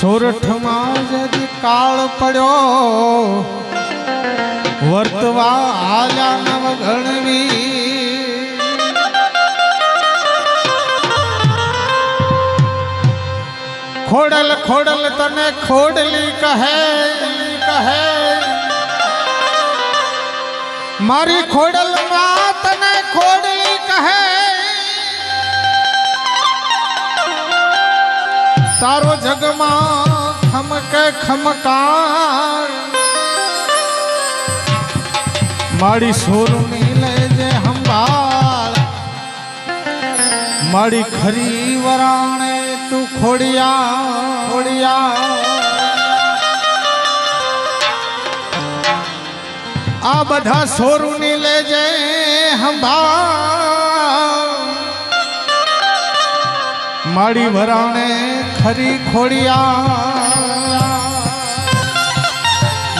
સોરઠમાં જદી કાળ પડ્યો, વર્તવા આલા નવ ગણવી ખોડલ ખોડલ તને ખોડલી કહે કહે. મારી ખોડલ માં તને ખોડલી કહે. તારો જગમાં ખમકે ખમકાર. મારી સોરની લેજે હંભાળ. મારી ખરી વરાણે તું ખોડિયા ખોડિયા. આ બધા સોરુની લેજે હંભાળ. માડી વરાણે ખરી ખોડિયા.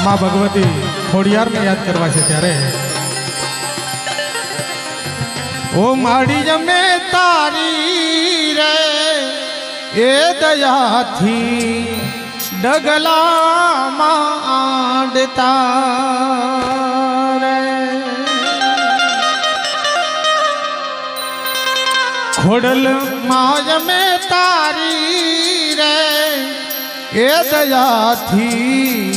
માં ભગવતી ખોડિયારને યાદ કરવા છે ત્યારે. ઓ માડી જમે તારી રે, એ દયાથી ડગલામાં આડતા રે. ખોડલ મે તારી રે, એ દયાથી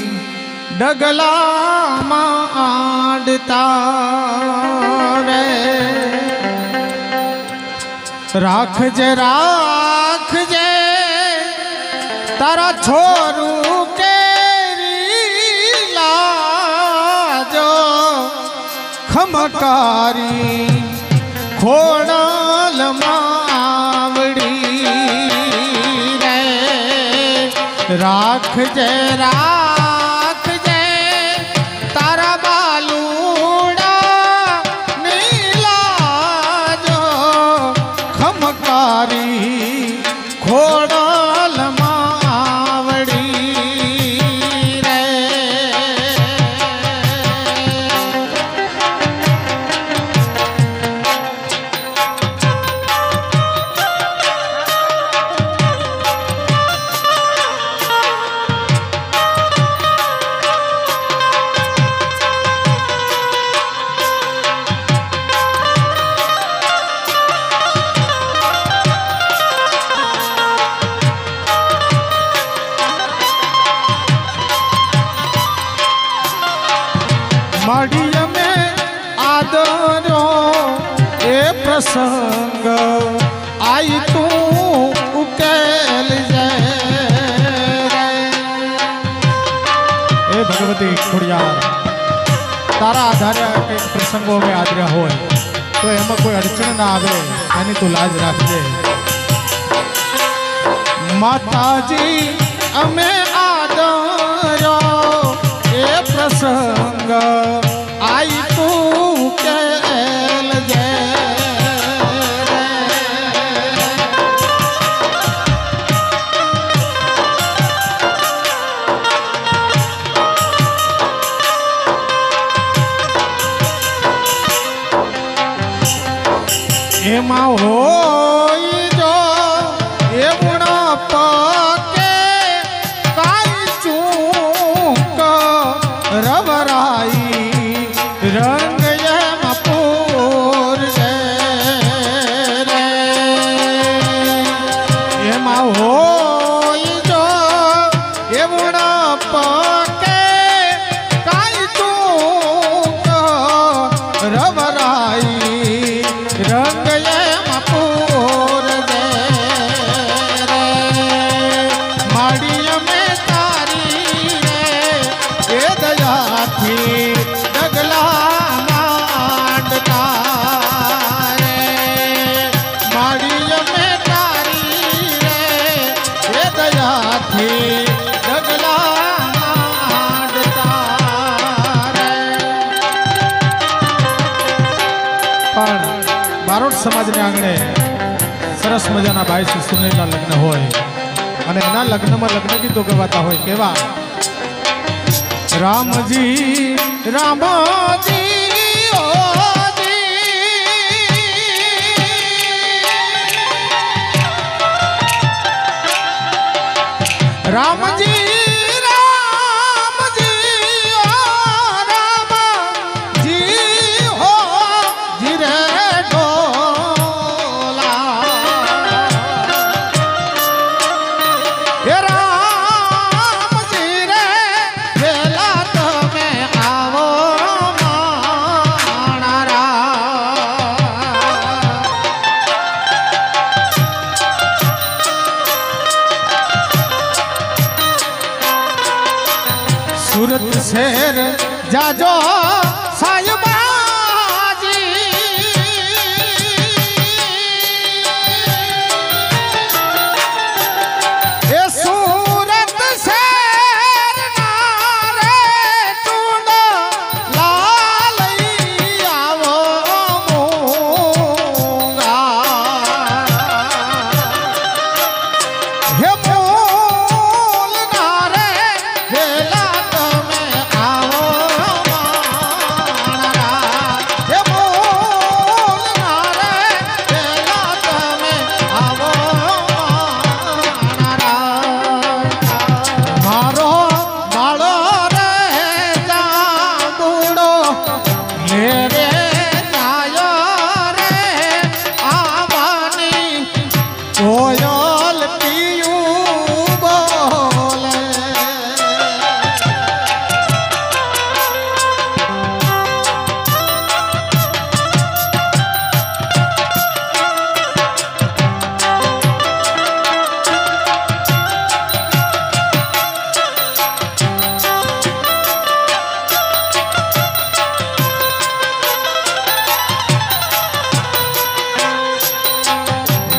ડગલામાં આડતા રે. રાખજે રાખજે, તારા છોરું કેરી લાજો, ખમકારી માવડી રે તો એમાં કોઈ અડચણ ના આવે. એની તું લાજ રાખજે. માતાજી, અમે આદરો. એ પ્રસંગ એમાં આંગણે સરસ મજાના ભાઈ સુનિલના લગ્ન હોય. અને એના લગ્નમાં લગ્ન ગીતો ગવાતા હોય કેવા? રામજી રામજી રામજી.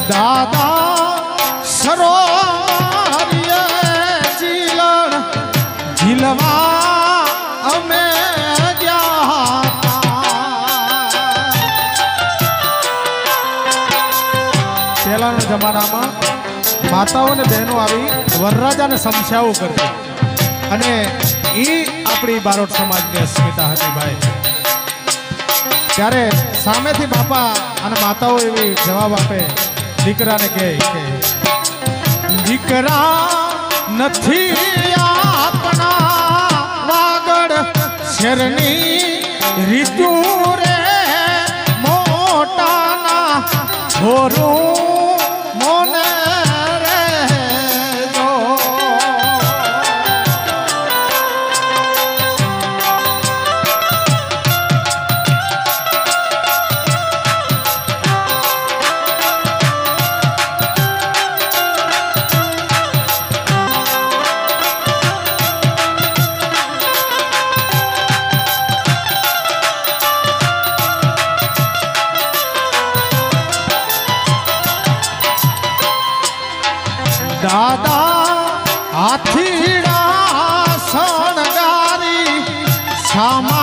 દાદા સરો જીલણ ઝીલવા અમે પહેલાના જમાનામાં માતાઓ અને બહેનો આવી વરરાજાને સમસ્યાઓ કરતી. અને એ આપણી બારોટ સમાજની અસ્મિતા હતી ભાઈ. ત્યારે સામેથી બાપા અને માતાઓ એવી જવાબ આપે. દીકરાને કહે કે દીકરા નથી આપણા વાગડ શેરની રીતુ રે મોટાના છોરું દાદા હાથીડા શણગારી સામા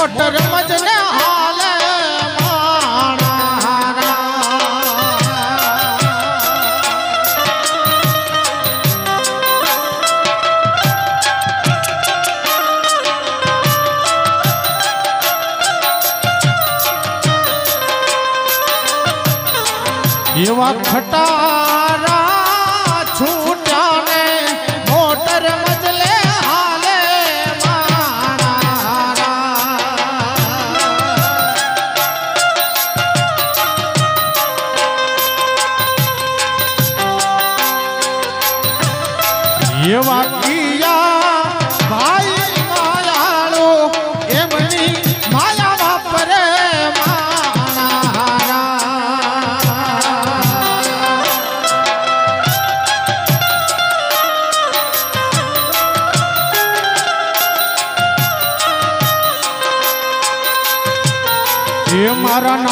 મોટર મજને હાલે એવા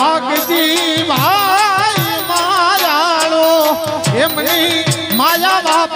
ભગજી ભાઈ માયાળો. એમની માયા બાપ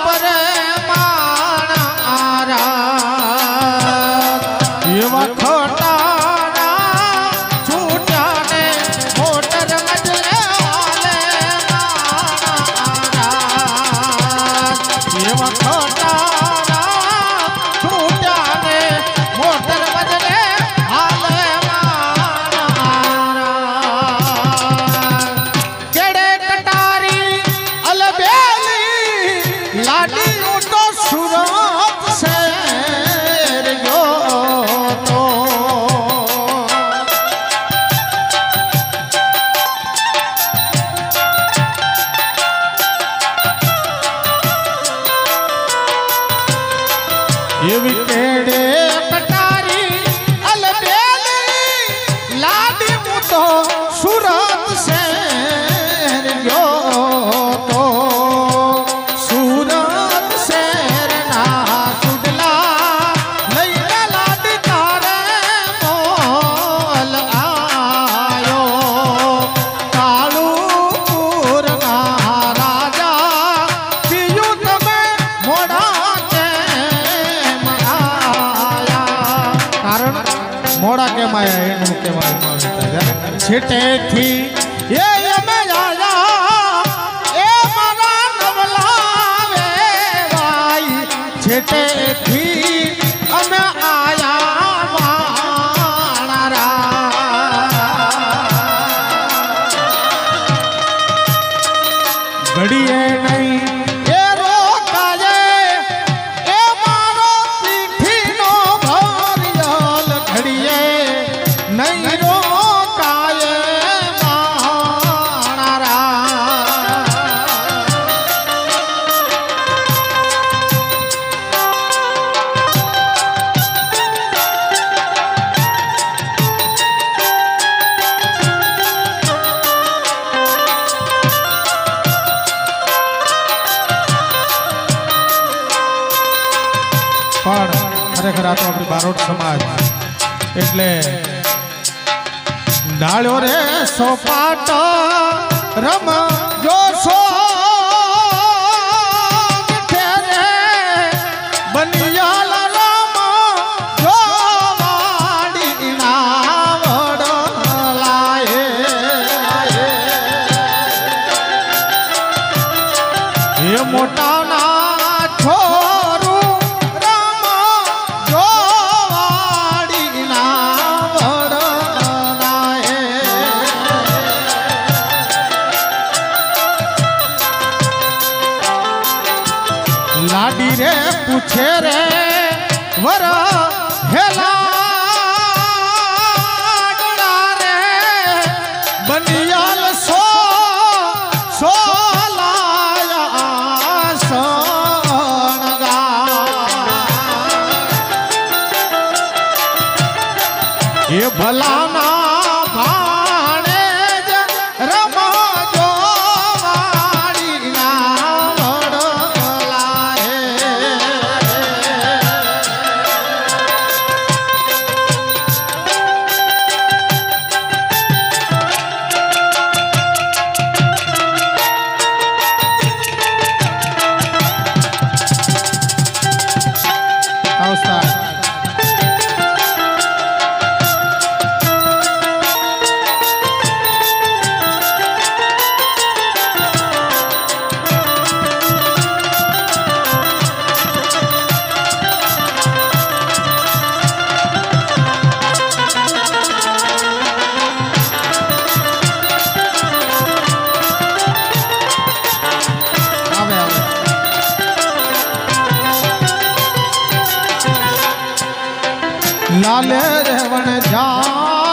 છેટેથી એ અમે રાજા એ મારા નવલા રે ભાઈ છેટેથી રમા. વરા લાલે રેવણ જા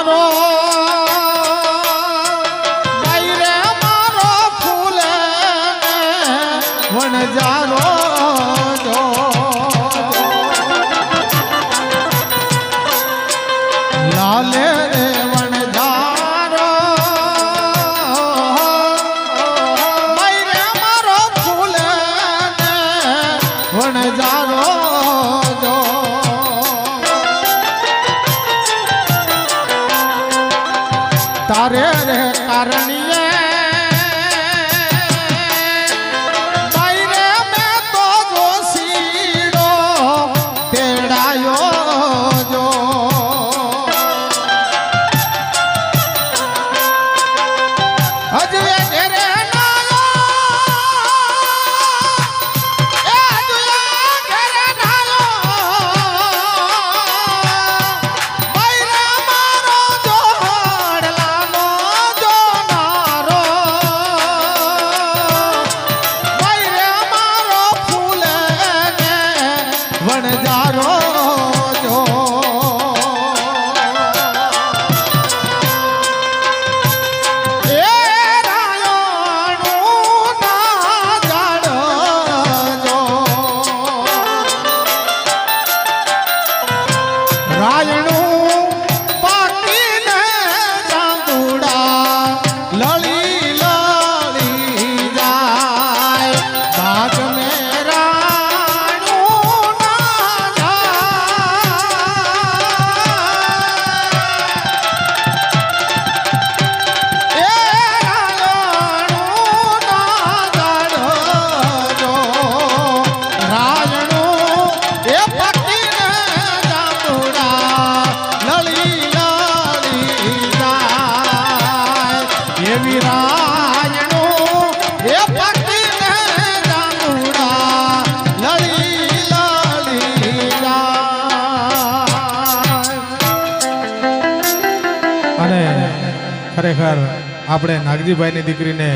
આપણે નાગજીભાઈની દીકરીને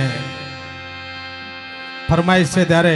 ફરમાઈશ છે ત્યારે